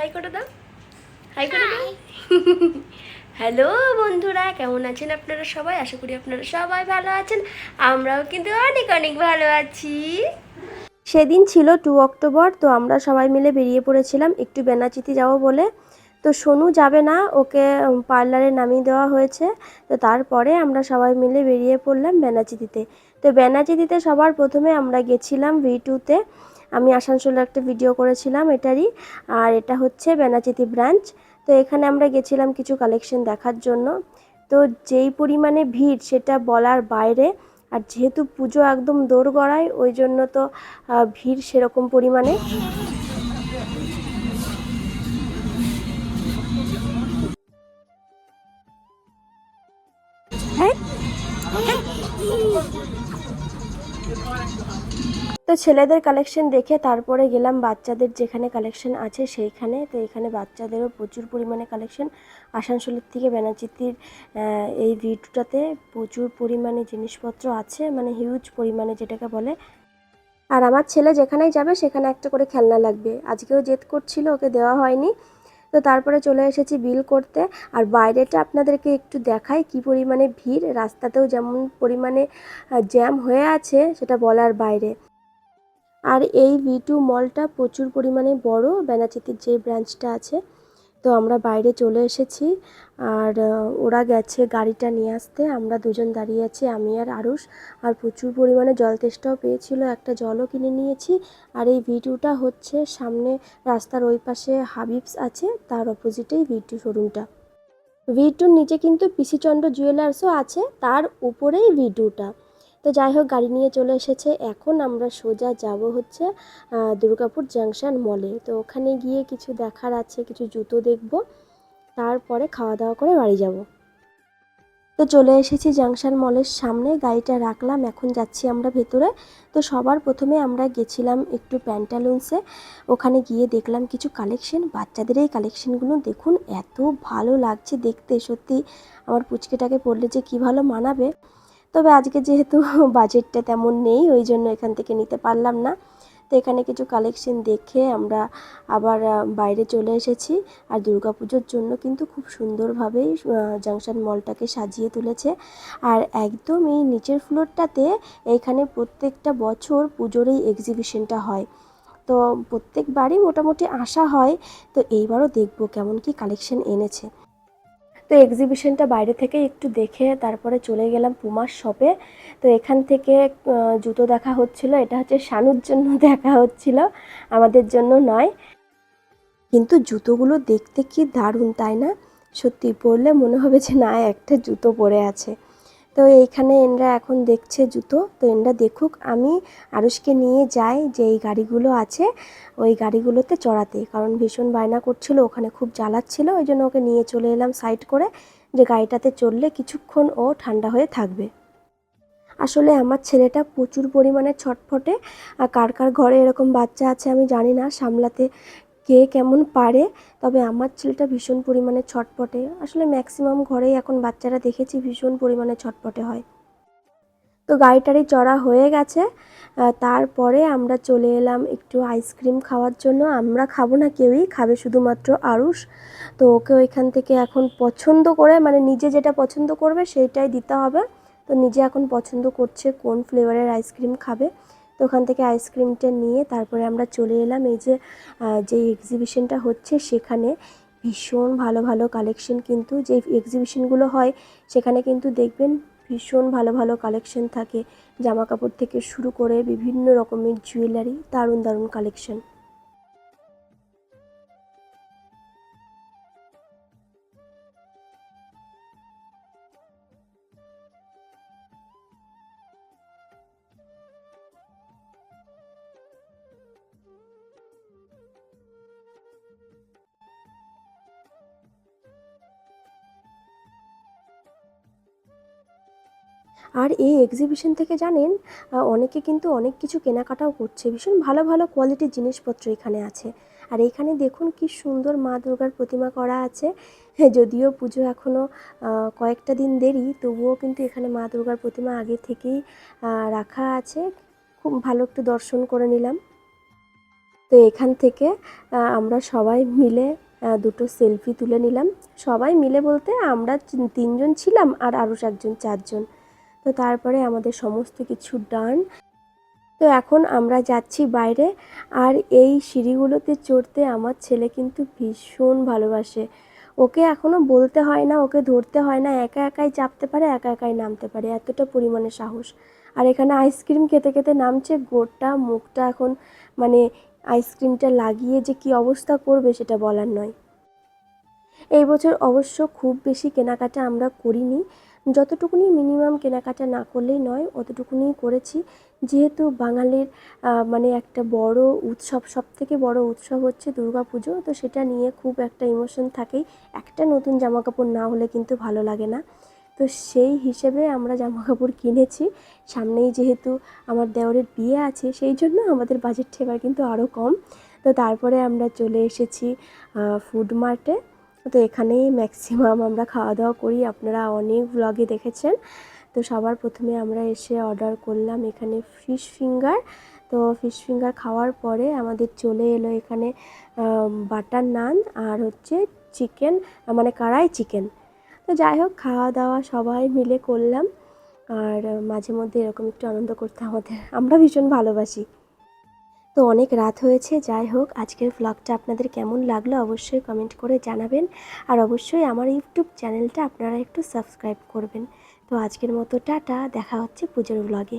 High করে দাও। High করে দাও। হ্যালো বন্ধুরা কেমন আছেন আপনারা সবাই? আশা করি আপনারা সবাই ভালো আছেন। আমরাও কিন্তু অনেক অনেক ভালো আছি। সেদিন ছিল টু অক্টোবর তো আমরা সবাই মিলে বেরিয়ে পড়েছিলাম একটু বেনাচিতি যাব বলে। তো সোনু যাবে না ওকে পার্লারে নামিয়ে দেওয়া হয়েছে। তো তারপরে আমরা সবাই মিলে বেরিয়ে পড়লাম বেনাচিতিতে তো বেনাচিতিতে সবার প্রথমে আমরা গেছিলাম ভি টুতে আমি আসানসোলে একটা ভিডিও করেছিলাম এটারই, আর এটা হচ্ছে বেনাচিতি ব্রাঞ্চ তো এখানে আমরা গেছিলাম কিছু কালেকশন দেখার জন্য। তো যেই পরিমাণে ভিড় সেটা বলার বাইরে, আর যেহেতু পুজো একদম দোরগড়ায়, ওই জন্য তো ভিড় সেরকম পরিমাণে। তো ছেলেদের কালেকশন দেখে তারপরে গেলাম বাচ্চাদের যেখানে কালেকশন আছে সেইখানে। তো এখানে বাচ্চাদেরও প্রচুর পরিমাণে কালেকশন আসানসোলের থেকে বেনাচিতির এই ভিটুটাতে প্রচুর পরিমাণে জিনিসপত্র আছে মানে হিউজ পরিমাণে যেটাকে বলে। আর আমার ছেলে যেখানেই যাবে সেখানে একটা করে খেলনা লাগবে। আজকেও জেদ করছিল, ওকে দেওয়া হয়নি। তো তারপরে চলে এসেছি বিল করতে। আর বাইরেটা আপনাদেরকে একটু দেখাই কি পরিমাণে ভিড়। রাস্তাতেও যেমন পরিমাণে জ্যাম হয়ে আছে, সেটা বলার বাইরে। আর এই ভি টু মলটা প্রচুর পরিমাণে বড় বেনাচিতির যে ব্রাঞ্চটা আছে। তো আমরা বাইরে চলে এসেছি আর ওরা গেছে গাড়িটা নিয়ে আসতে। আমরা দুজন দাঁড়িয়ে আছি, আমি আর আরুষ। আর প্রচুর পরিমাণে জল তেষ্টাও পেয়েছিল, একটা জলও কিনে নিয়েছি। আর এই ভি টুটা হচ্ছে সামনে রাস্তার ওই পাশে হাবিবস আছে, তার অপোজিটেই ভি টু শোরুমটা ভি টুর নিচে কিন্তু পিসিচন্দ্র জুয়েলার্সও আছে, তার উপরেই ভি টুটা তো যাই হোক, গাড়ি নিয়ে চলে এসেছে। এখন আমরা সোজা যাব হচ্ছে দুর্গাপুর জাংশন মলে। তো ওখানে গিয়ে কিছু দেখার আছে, কিছু জুতো দেখব। তারপরে খাওয়া দাওয়া করে বাড়ি যাব। তো চলে এসেছি জাংশন মলের সামনে, গাড়িটা রাখলাম, এখন যাচ্ছি আমরা ভেতরে। তো সবার প্রথমে আমরা গেছিলাম একটু প্যান্টালুন্সে। ওখানে গিয়ে দেখলাম কিছু কালেকশন। বাচ্চাদের এই কালেকশনগুলো দেখুন, এত ভালো লাগছে দেখতে, সত্যি। আমার পুচকেটাকে পড়লে যে কী ভালো মানাবে। তবে আজকে যেহেতু বাজেটটা তেমন নেই, ওই জন্য এখান থেকে নিতে পারলাম না। তো এখানে কিছু কালেকশন দেখে আমরা আবার বাইরে চলে এসেছি। আর দুর্গাপুজোর জন্য কিন্তু খুব সুন্দরভাবেই জাংশন মলটাকে সাজিয়ে তুলেছে। আর একদম এই নিচের ফ্লোরটাতে এইখানে প্রত্যেকটা বছর পুজোর এই এক্সিবিশনটা হয়। তো প্রত্যেকবারই মোটামুটি আসা হয়। তো এইবারও দেখব কেমন কি কালেকশন এনেছে। তো এক্সিবিশনটা বাইরে থেকে একটু দেখে তারপরে চলে গেলাম পুমার শপে তো এখান থেকে জুতো দেখা হচ্ছিল। এটা হচ্ছে শানুর জন্য দেখা হচ্ছিল। আমাদের জন্য নয়। কিন্তু জুতোগুলো দেখতে কি দারুণ, তাই না? সত্যি পরলে মনে হবে যে, না, একটা জুতো পরে আছে। তো এইখানে এনরা এখন দেখছে জুতো। তো এনরা দেখুক, আমি আরুষকে নিয়ে যাই যে এই গাড়িগুলো আছে, ওই গাড়িগুলোতে চড়াতে। কারণ ভীষণ বায়না করছিল, ওখানে খুব জ্বালাচ্ছিল, ওই জন্য ওকে নিয়ে চলে এলাম সাইড করে যে গাড়িটাতে চললে কিছুক্ষণ ও ঠান্ডা হয়ে থাকবে। আসলে আমার ছেলেটা প্রচুর পরিমাণে ছটফটে, আর কার কার ঘরে এরকম বাচ্চা আছে আমি জানি না, সামলাতে কে কেমন পারে, তবে আমার ছেলেটা ভীষণ পরিমাণে ছটপটে। আসলে ম্যাক্সিমাম ঘরেই এখন বাচ্চারা দেখেছি ভীষণ পরিমাণে ছটপটে হয়। তো গাড়িটারি চড়া হয়ে গেছে। তারপরে আমরা চলে এলাম একটু আইসক্রিম খাওয়ার জন্য। আমরা খাব না কেউই, খাবে শুধুমাত্র আরুষ। তো ওকে ওইখান থেকে এখন পছন্দ করে মানে নিজে যেটা পছন্দ করবে সেইটাই দিতে হবে। তো নিজে এখন পছন্দ করছে কোন ফ্লেভারের আইসক্রিম খাবে। তো ওখান থেকে আইসক্রিমটা নিয়ে তারপরে আমরা চলে এলাম। এই যে যে এক্সিবিশনটা হচ্ছে সেখানে ভীষণ ভালো ভালো কালেকশন কিন্তু যে এক্সিবিশনগুলো হয়, সেখানে কিন্তু দেখবেন ভীষণ ভালো ভালো কালেকশন থাকে। জামা কাপড় থেকে শুরু করে বিভিন্ন রকমের জুয়েলারি দারুণ দারুণ কালেকশন আর এই এক্সিবিশন থেকে জানেন অনেকে কিন্তু অনেক কিছু কেনাকাটাও করছে। ভীষণ ভালো ভালো কোয়ালিটির জিনিসপত্র এখানে আছে। আর এখানে দেখুন কি সুন্দর মা দুর্গার প্রতিমা করা আছে। হ্যাঁ যদিও পুজো এখনও কয়েকটা দিন দেরি, তবুও কিন্তু এখানে মা দুর্গার প্রতিমা আগে থেকেই রাখা আছে। খুব ভালো একটু দর্শন করে নিলাম। তো এখান থেকে আমরা সবাই মিলে দুটো সেলফি তুলে নিলাম। সবাই মিলে বলতে আমরা তিনজন ছিলাম আর আরও একজন চারজন। তো তারপরে আমাদের সমস্ত কিছু ডান তো এখন আমরা যাচ্ছি বাইরে, আর এই সিঁড়িগুলোতে চড়তে আমার ছেলে কিন্তু ভীষণ ভালোবাসে। ওকে এখনও বলতে হয় না, ওকে ধরতে হয় না, একা একাই চাপতে পারে, একা একাই নামতে পারে, এতটা পরিমাণে সাহস। আর এখানে আইসক্রিম খেতে খেতে নামছে, গোটা মুখটা এখন মানে আইসক্রিমটা লাগিয়ে যে কি অবস্থা করবে সেটা বলার নয়। এই বছর অবশ্য খুব বেশি কেনাকাটা আমরা করিনি যতটুকুনি মিনিমাম কেনাকাটা না করলেই নয়, অতটুকুনি করেছি। যেহেতু বাঙালির মানে একটা বড় উৎসব সব থেকে বড় উৎসব হচ্ছে দুর্গা পুজো তো সেটা নিয়ে খুব একটা ইমোশন থাকেই। একটা নতুন জামা কাপড় না হলে কিন্তু ভালো লাগে না। তো সেই হিসেবে আমরা জামা কাপড় কিনেছি। সামনেই যেহেতু আমার দেওরের বিয়ে আছে, সেই জন্য আমাদের বাজেট এবার কিন্তু আরও কম। তো তারপরে আমরা চলে এসেছি ফুড মার্টে তো এখানেই ম্যাক্সিমাম আমরা খাওয়া দাওয়া করি। আপনারা অনেক ব্লগে দেখেছেন। তো সবার প্রথমে আমরা এসে অর্ডার করলাম এখানে ফিশ ফিঙ্গার তো ফিশ ফিঙ্গার খাওয়ার পরে আমাদের চলে এলো এখানে বাটার নান আর হচ্ছে চিকেন মানে কড়াই চিকেন তো যাই হোক খাওয়া দাওয়া সবাই মিলে করলাম। আর মাঝে মধ্যে এরকম একটু আনন্দ করতে আমাদের। আমরা ভীষণ ভালোবাসি। তো অনেক রাত হয়েছে, যাই হোক, আজকের ভ্লগটা আপনাদের কেমন লাগল অবশ্যই কমেন্ট করে জানাবেন। আর অবশ্যই আমার ইউটিউব চ্যানেলটা আপনারা একটু সাবস্ক্রাইব করবেন। তো আজকের মতো টাটা, দেখা হচ্ছে পুজোর ভ্লগে